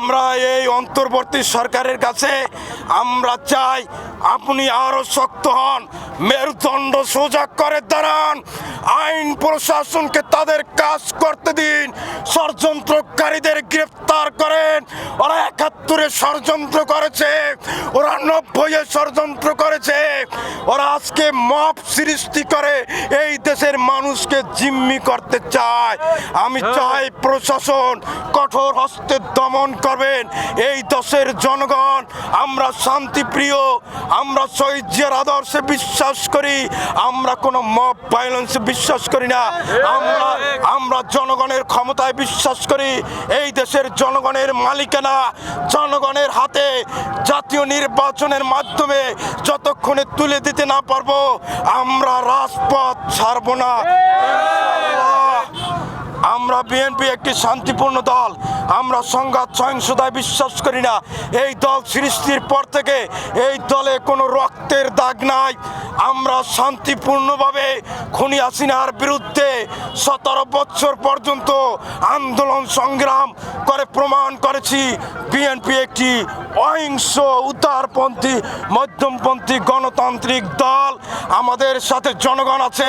আমরা এই অন্তর্বর্তী সরকারের কাছে আমরা চাই আপনি আরও শক্ত হন, মেরুদণ্ড সোজা করে দাঁড়ান, আইন প্রশাসনকে তাদের কাজ করতে দিন, ষড়যন্ত্রকারীদের গ্রেপ্তার করেন। ওরা একাত্তরে ষড়যন্ত্র করেছে নব্বইয়ে ষড়যন্ত্র করেছে। ওরা আজকে মপ সৃষ্টি করে এই দেশের মানুষকে জিম্মি করতে চায়। আমি চাই প্রশাসন কঠোর হস্তে দমন করবেন। এই দেশের জনগণ আমরা শান্তিপ্রিয় আমরা শহীদের আদর্শে বিশ্বাস করি আমরা কোনো মব ভায়োলেন্সে বিশ্বাস করি না। আমরা আমরা জনগণের ক্ষমতায় বিশ্বাস করি। এই দেশের জনগণের মালিকানা জনগণের হাতে জাতীয় নির্বাচনের মাধ্যমে যতক্ষণে তুলে দিতে না পারব, আমরা রাজপথ ছাড়ব না। আমরা বিএনপি একটি শান্তিপূর্ণ দল, আমরা সংঘাত সহিংসতায় বিশ্বাস করি না। এই দল সৃষ্টির পর থেকে এই দলে কোনো রক্তের দাগ নাই। আমরা শান্তিপূর্ণভাবে খুনি হাসিনার বিরুদ্ধে সতেরো বছর পর্যন্ত আন্দোলন সংগ্রাম করে প্রমাণ করেছি বিএনপি একটি অহিংস উদারপন্থী মধ্যমপন্থী গণতান্ত্রিক দল আমাদের সাথে জনগণ আছে।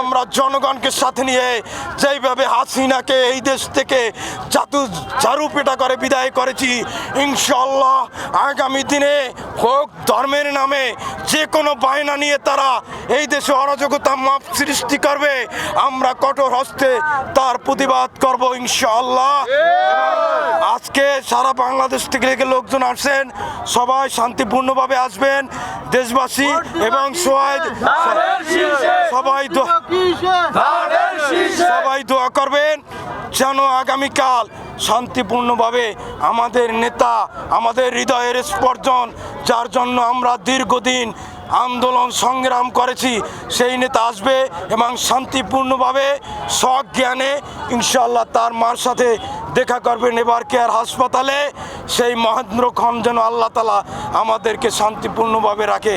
আমরা জনগণকে সাথে নিয়ে যেইভাবে হাসিনাকে এই দেশ থেকে জাতু ঝাড়ু পেটা করে বিদায় করেছি ইনশাল্লাহ আগামী দিনে হোক ধর্মের নামে যে কোনো বায়না নিয়ে তারা এই দেশে অরাজকতা মাপ সৃষ্টি করবে। আমরা কঠোর হস্তে তার প্রতিবাদ করব ইনশাআল্লাহ। আজকে সারা বাংলাদেশ থেকে লোকজন আসছেন, সবাই শান্তিপূর্ণভাবে আসবেন। দেশবাসী এবং সবাই সবাই দোয়া করবেন যেন আগামীকাল শান্তিপূর্ণভাবে আমাদের নেতা, আমাদের হৃদয়ের স্পর্জন, যার জন্য আমরা দীর্ঘদিন আন্দোলন সংগ্রাম করেছি, সেই নেতা আসবে এবং শান্তিপূর্ণভাবে সজ্ঞানে ইনশাল্লাহ তার মার সাথে দেখা করবেন এবার কেয়ার হাসপাতালে। সেই মহেন্দ্র খন যেন আল্লাহ তালা আমাদেরকে শান্তিপূর্ণভাবে রাখে।